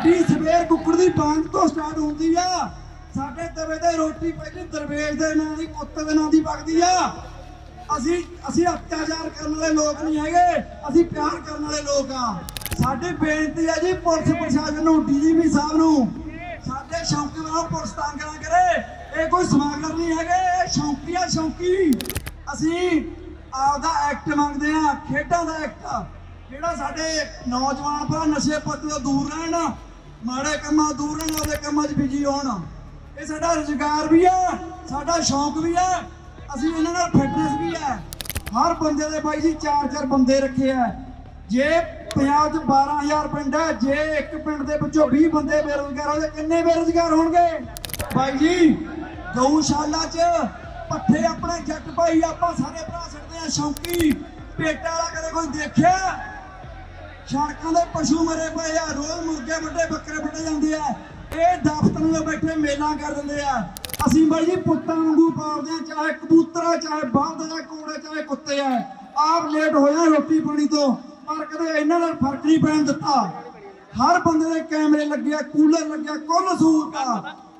ਸਾਡੀ ਸਵੇਰ ਕੁੱਕੜ ਦੀ ਬਾਂਗ ਤੋਂ ਸਟਾਰਟ ਹੁੰਦੀ ਆ। ਸਾਡੇ ਤਵੇ ਤੇ ਰੋਟੀ ਪਹਿਲੇ ਦਰਵੇਸ਼ ਦੇ ਨਾਂ ਦੀ ਕੁੱਤੇ ਦੇ ਨਾਂ ਦੀ ਪੱਕਦੀ ਆ। ਅਸੀਂ ਅਸੀਂ ਅਤਿਆਚਾਰ ਕਰਨ ਵਾਲੇ ਲੋਕ ਨਹੀਂ ਹੈਗੇ, ਅਸੀਂ ਪਿਆਰ ਕਰਨ ਵਾਲੇ ਲੋਕ ਆ। ਸਾਡੀ ਬੇਨਤੀ ਹੈ ਜੀ ਪੁਲਿਸ ਪ੍ਰਸ਼ਾਸਨ ਨੂੰ, ਡੀਜੀਪੀ ਸਾਹਿਬ ਨੂੰ, ਸਾਡੇ ਸ਼ੌਂਕੀ ਨਾਲ ਪੁਲਿਸ ਤੰਗ ਨਾ ਕਰੇ। ਇਹ ਕੋਈ ਸਮਾਗਲਰ ਨਹੀਂ ਹੈਗੇ, ਇਹ ਸ਼ੌਂਕੀ ਆ, ਸ਼ੌਂਕੀ। ਅਸੀਂ ਆਪਦਾ ਐਕਟ ਮੰਗਦੇ ਆ, ਖੇਡਾਂ ਦਾ ਐਕਟ। ਜਿਹੜਾ ਸਾਡੇ ਨੌਜਵਾਨ ਭਰਾ ਨਸ਼ੇ ਪੱਤੇ ਤੋਂ ਦੂਰ ਰਹਿਣ ਮਾੜੇ ਕੰਮਾਂ ਦੂਰ ਰਹਿਣ, ਉਹਦੇ ਕੰਮਾਂ 'ਚ ਬਿਜ਼ੀ ਹੋਣ। ਇਹ ਸਾਡਾ ਰੁਜ਼ਗਾਰ ਵੀ ਆ, ਸਾਡਾ ਸ਼ੌਂਕ ਵੀ ਆ, ਅਸੀਂ ਇਹਨਾਂ ਨਾਲ ਫਿਟਨੈਸ ਵੀ ਆ। ਹਰ ਬੰਦੇ ਦੇ ਬਾਈ ਜੀ ਚਾਰ ਚਾਰ ਬੰਦੇ ਰੱਖੇ ਆ। ਜੇ ਪੰਜਾਬ 'ਚ 12000 ਪਿੰਡ ਹੈ ਜੇ ਇੱਕ ਪਿੰਡ ਦੇ ਵਿੱਚੋਂ 20 ਬੰਦੇ ਬੇਰੁਜ਼ਗਾਰ ਹੋਏ ਕਿੰਨੇ ਬੇਰੁਜ਼ਗਾਰ ਹੋਣਗੇ? ਬਾਈ ਜੀ, ਗਊਸ਼ਾਲਾ 'ਚ ਪੱਠੇ ਆਪਣੇ ਜੱਟ ਭਾਈ ਆਪਾਂ ਸਾਰੇ ਭਰਾ ਸਕਦੇ ਆ, ਸ਼ੌਂਕੀ। ਪੇਟਾ ਵਾਲਾ ਕਦੇ ਕੋਈ ਦੇਖਿਆ? ਸੜਕਾਂ ਦੇ ਪਸ਼ੂ ਮਰੇ ਪਏ ਆ, ਰੋਜ਼ ਮੁਰਗੇ ਵੱਡੇ, ਬੱਕਰੇ ਵੱਡੇ ਜਾਂਦੇ ਆ। ਇਹ ਦਫ਼ਤਰਾਂ ਦੇ ਬੈਠੇ ਮੇਲਾ ਕਰ ਦਿੰਦੇ ਆ। ਅਸੀਂ ਬਾਈ ਜੀ ਪੁੱਤਾਂ ਵਾਂਗੂ ਪਾਲਦੇ ਆ, ਚਾਹੇ ਕਬੂਤਰ, ਚਾਹੇ ਬਲਦ ਚਾਹੇ ਕੋੜੇ, ਚਾਹੇ ਕੁੱਤੇ ਆ। ਆਪ ਲੇਟ ਹੋਇਆ ਰੋਟੀ ਪਾਣੀ ਤੋਂ, ਪਰ ਕਦੇ ਇਹਨਾਂ ਨਾਲ ਫ਼ਰਕ ਨਹੀਂ ਪੈਣ ਦਿੱਤਾ। ਹਰ ਬੰਦੇ ਦੇ ਕੈਮਰੇ ਲੱਗੇ ਕੂਲਰ ਲੱਗਿਆ, ਕੁੱਲ ਸਹੂਲਤ।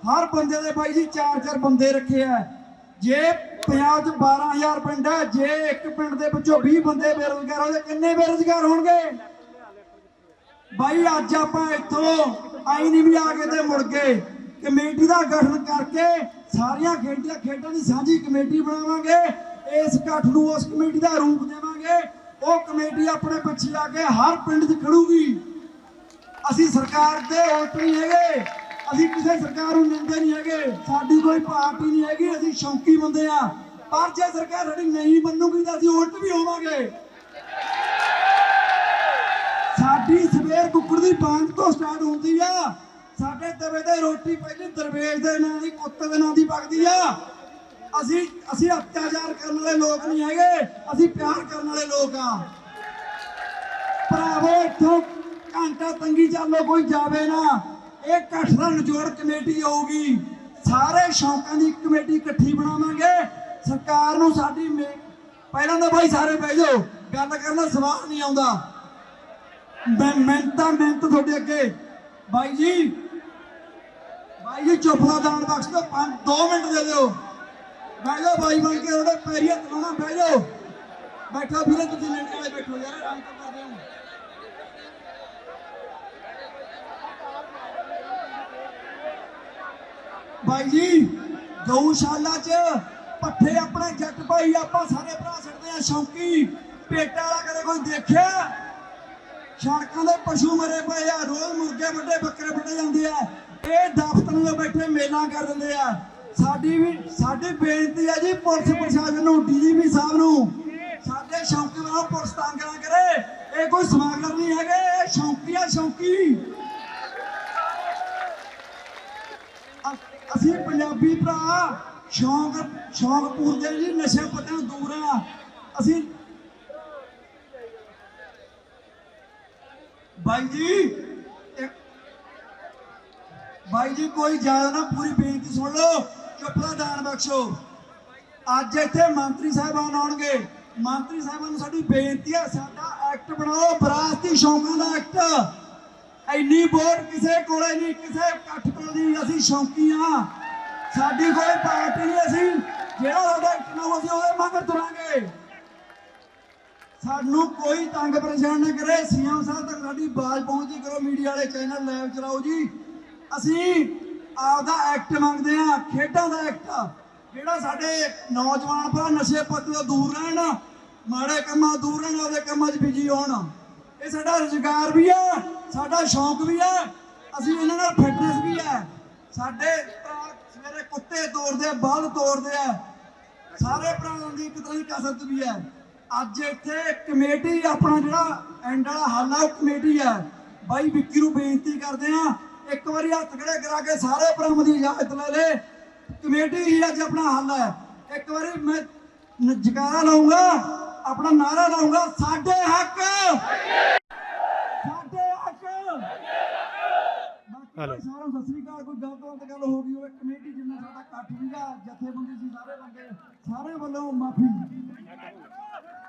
ਹਰ ਬੰਦੇ ਦੇ ਬਾਈ ਜੀ ਚਾਰ ਚਾਰ ਬੰਦੇ ਰੱਖੇ ਆ। ਜੇ ਪੰਜਾਬ 'ਚ 12000 ਪਿੰਡ ਹੈ ਜੇ ਇੱਕ ਪਿੰਡ ਦੇ ਵਿੱਚੋਂ 20 ਬੰਦੇ ਬੇਰੁਜ਼ਗਾਰ ਜਾਏ ਕਿੰਨੇ ਬੇਰੁਜ਼ਗਾਰ ਹੋਣਗੇ? ਬਾਈ, ਅੱਜ ਆਪਾਂ ਇੱਥੋਂ ਆਈ ਨਹੀਂ ਵੀ ਆ ਕੇ ਤੇ ਮੁੜ ਗਏ ਕਮੇਟੀ ਦਾ ਗਠਨ ਕਰਕੇ ਸਾਰੀਆਂ ਖੇਡਾਂ ਖੇਡਾਂ ਦੀ ਸਾਂਝੀ ਕਮੇਟੀ ਬਣਾਵਾਂਗੇ। ਇਸ ਇਕੱਠ ਨੂੰ ਉਸ ਕਮੇਟੀ ਦਾ ਰੂਪ ਦੇਵਾਂਗੇ। ਉਹ ਕਮੇਟੀ ਆਪਣੇ ਪਿੱਛੇ ਆ ਕੇ ਹਰ ਪਿੰਡ 'ਚ ਖੜੂਗੀ। ਅਸੀਂ ਸਰਕਾਰ ਦੇ ਉਲਟ ਨਹੀਂ ਹੈਗੇ। ਅਸੀਂ ਕਿਸੇ ਸਰਕਾਰ ਨੂੰ ਨਿੰਦੇ ਨਹੀਂ ਹੈਗੇ। ਸਾਡੀ ਕੋਈ ਪਾਰਟੀ ਨਹੀਂ ਹੈਗੀ। ਅਸੀਂ ਸ਼ੌਂਕੀ ਬੰਦੇ ਆ। ਪਰ ਜੇ ਸਰਕਾਰ ਸਾਡੀ ਨਹੀਂ ਮੰਨੂਗੀ ਤਾਂ ਅਸੀਂ ਉਲਟ ਵੀ ਹੋਵਾਂਗੇ। ਸਾਡੀ ਸਵੇਰ ਕੁੱਕੜ ਦੀ ਬਾਂਗ ਤੋਂ ਸਟਾਰਟ ਹੁੰਦੀ ਆ। ਸਾਡੇ ਤਵੇ ਤੇ ਰੋਟੀ ਪਹਿਲੇ ਦਰਵੇਸ਼ ਦੇ ਨਾਂ ਦੀ, ਕੁੱਤੇ ਦੇ ਨਾਂ ਦੀ ਪੱਕਦੀ ਆ। ਅਸੀਂ ਅਸੀਂ ਅਤਿਆਚਾਰ ਕਰਨ ਵਾਲੇ ਲੋਕ ਨਹੀਂ ਹੈਗੇ, ਅਸੀਂ ਪਿਆਰ ਕਰਨ ਵਾਲੇ ਲੋਕ ਆ। ਭਰਾਵੋ, ਇੱਥੋਂ ਘੰਟਾ ਤੰਗੀ ਚੱਲੋ ਕੋਈ ਜਾਵੇ ਨਾ। ਇਹ ਇਕੱਠ ਨਿਚੋੜ ਕਮੇਟੀ ਆਊਗੀ। ਸਾਰੇ ਸ਼ੌਂਕਾਂ ਦੀ ਕਮੇਟੀ ਇਕੱਠੀ ਬਣਾਵਾਂਗੇ। ਸਰਕਾਰ ਨੂੰ ਸਾਡੀ ਪਹਿਲਾਂ ਤਾਂ ਭਾਈ ਸਾਰੇ ਬਹਿ ਜਾਓ, ਗੱਲ ਕਰਨ ਦਾ ਸਵਾਲ ਨਹੀਂ ਆਉਂਦਾ। ਮੈਂ ਮਿਹਨਤ ਮਿਹਨਤ ਤੁਹਾਡੇ ਅੱਗੇ। ਬਾਈ ਜੀ ਬਾਈ ਜੀ, ਚੁੱਪ ਦਾ ਦਾਨ ਬਖਸ਼ ਦਿਓ। 2 ਮਿੰਟ ਦੇ ਦਿਓ। ਬਹਿ ਜਾਓ ਬਾਈ ਬਣ ਕੇ, ਉਹਦੇ ਪੈਰੀ ਹੱਥ ਲਾਉਣਾ, ਬਹਿ ਜਾਓ। ਬੈਠੋ ਵੀਰੇ, ਤੁਸੀਂ ਲੈਣ ਵਾਲੇ ਬੈਠੋ ਯਾਰ, ਆਰਾਮ ਕਰਦੇ ਹੋ। ਬਾਈ ਜੀ, ਗਊਸ਼ਾਲਾ 'ਚ ਪੱਠੇ ਆਪਣੇ ਜੱਟ ਭਾਈ, ਆਪਾਂ ਸਾਰੇ ਭਰਾ ਛੱਡਦੇ ਆ, ਸ਼ੌਂਕੀ। ਪੇਟਾ ਵਾਲਾ ਕਦੇ ਕੋਈ ਦੇਖਿਆ? ਸੜਕਾਂ ਦੇ ਪਸ਼ੂ ਮਰੇ ਪਏ ਆ, ਰੋਜ਼ ਮੁਰਗੇ ਵੱਡੇ, ਬੱਕਰੇ ਵੱਡੇ ਜਾਂਦੇ ਆ। ਇਹ ਦਫ਼ਤਰਾਂ ਦੇ ਬੈਠੇ ਮੇਲਾ ਕਰ ਦਿੰਦੇ ਆ। ਸਾਡੀ ਵੀ, ਸਾਡੀ ਬੇਨਤੀ ਹੈ ਜੀ ਪੁਲਿਸ ਪ੍ਰਸ਼ਾਸਨ ਨੂੰ, ਡੀਜੀਪੀ ਸਾਹਿਬ ਨੂੰ। ਸਾਡੇ ਸ਼ੌਂਕੀ ਨਾਲ ਪੁਲਿਸ ਤੰਗ ਨਾ ਕਰੇ। ਇਹ ਕੋਈ ਸਮਾਗਮ ਨਹੀਂ ਹੈਗੇ, ਇਹ ਸ਼ੌਂਕੀ ਆ, ਸ਼ੌਂਕੀ। ਅਸੀਂ ਪੰਜਾਬੀ ਭਰਾ, ਸ਼ੌਂਕ ਸ਼ੌਂਕ ਪੂਰਦੇ ਜੀ ਨਸ਼ੇ ਪੱਤਿਆਂ ਦੂਰ ਆ। ਅਸੀਂ ਬਾਈ ਜੀ। ਇੱਕ- ਜੀ, ਕੋਈ ਜ਼ਿਆਦਾ ਨਾ ਪੂਰੀ ਬੇਨਤੀ ਸੁਣ ਲਓ। ਚੁੱਪ ਦਾ ਦਾਨ ਬਖਸ਼ੋ। ਅੱਜ ਇੱਥੇ ਮੰਤਰੀ ਸਾਹਿਬਾਨ ਆਉਣਗੇ। ਮੰਤਰੀ ਸਾਹਿਬਾਨ ਨੂੰ ਸਾਡੀ ਬੇਨਤੀ ਹੈ ਸਾਡਾ ਐਕਟ ਬਣਾਓ। ਵਿਰਾਸਤੀ ਸ਼ੌਂਕਾਂ ਦਾ ਐਕਟ ਇੰਨੀ ਵੋਟ ਕਿਸੇ ਕੋਲੇ ਨਹੀਂ, ਕਿਸੇ ਇਕੱਠ ਕੋਲ ਨਹੀਂ। ਅਸੀਂ ਸ਼ੌਂਕੀ ਆ ਸਾਡੀ ਕੋਈ ਪਾਰਟੀ ਨਹੀਂ, ਅਸੀਂ ਜਿਹੜਾ ਸਾਡਾ ਐਕਟ ਨਾ ਅਸੀਂ ਉਹਦੇ ਮਗਰ ਤੁਰਾਂਗੇ ਸਾਨੂੰ ਕੋਈ ਤੰਗ ਪਰੇਸ਼ਾਨ ਨਾ ਕਰੇ। ਸੀਐਮ ਸਾਹਿਬ ਤੱਕ ਸਾਡੀ ਆਵਾਜ਼ ਪਹੁੰਚਦੀ ਕਰੋ। ਮੀਡੀਆ ਵਾਲੇ ਚੈਨਲ ਲਾਈਵ ਚਲਾਓ ਜੀ। ਅਸੀਂ ਆਪਦਾ ਐਕਟ ਮੰਗਦੇ ਆ ਖੇਡਾਂ ਦਾ ਐਕਟ ਜਿਹੜਾ ਸਾਡੇ ਨੌਜਵਾਨ ਭਰਾ ਨਸ਼ੇ ਪੱਤ ਤੋਂ ਦੂਰ ਰਹਿਣ, ਮਾੜੇ ਕੰਮਾਂ ਦੂਰ ਰਹਿਣ, ਉਹਦੇ ਕੰਮਾਂ 'ਚ ਬਿਜ਼ੀ ਹੋਣ। ਇਹ ਸਾਡਾ ਰੁਜ਼ਗਾਰ ਵੀ ਆ, ਸਾਡਾ ਸ਼ੌਂਕ ਵੀ ਆ। ਅਸੀਂ ਇਹਨਾਂ ਨਾਲ ਫਿਟਨੈਸ ਵੀ ਆ। ਸਾਡੇ ਭਰਾ ਸਵੇਰੇ ਕੁੱਤੇ ਤੋੜਦੇ ਆ, ਬਲ ਤੋੜਦੇ ਆ। ਸਾਰੇ ਭਰਾਵਾਂ ਦੀ ਇੱਕ ਤਰ੍ਹਾਂ ਦੀ ਕਸਰਤ ਵੀ ਹੈ ਅੱਜ ਇੱਥੇ ਕਮੇਟੀ ਆਪਣਾ ਜਿਹੜਾ ਐਂਡ ਵਾਲਾ ਹੱਲ ਆ ਉਹ ਕਮੇਟੀ ਹੈ ਬਾਈ ਵਿੱਕੀ ਨੂੰ ਬੇਨਤੀ ਕਰਦੇ ਆ ਇੱਕ ਵਾਰੀ ਹੱਥ ਖੜੇ ਕਰਾ ਕੇ ਸਾਰੇ ਭਰਾਵਾਂ ਦੀ ਇਜਾਜ਼ਤ ਲੈ ਲੈ। ਕਮੇਟੀ ਹੀ ਅੱਜ ਆਪਣਾ ਹੱਲ ਹੈ ਇੱਕ ਵਾਰੀ ਮੈਂ ਜਕਾਰਾ ਲਾਉਂਗਾ ਆਪਣਾ ਨਾਰਾ ਲਾਉਂਗਾ ਸਾਡੇ ਹੱਕ! ਸਾਡੇ ਹੱਕ! ਬਾਕੀ ਹੈਲੋ। ਭਾਈ ਸਾਰਿਆਂ ਨੂੰ ਸਤਿ ਸ੍ਰੀ ਅਕਾਲ ਕੋਈ ਗਲਤ ਗਲਤ ਗੱਲ ਹੋ ਗਈ ਹੋਵੇ ਕਮੇਟੀ ਜਿੰਨਾ ਸਾਡਾ ਇਕੱਠ ਜਥੇਬੰਦੀ ਸੀ ਸਾਰੇ ਬੰਦੇ ਵੱਲੋਂ ਮਾਫੀ।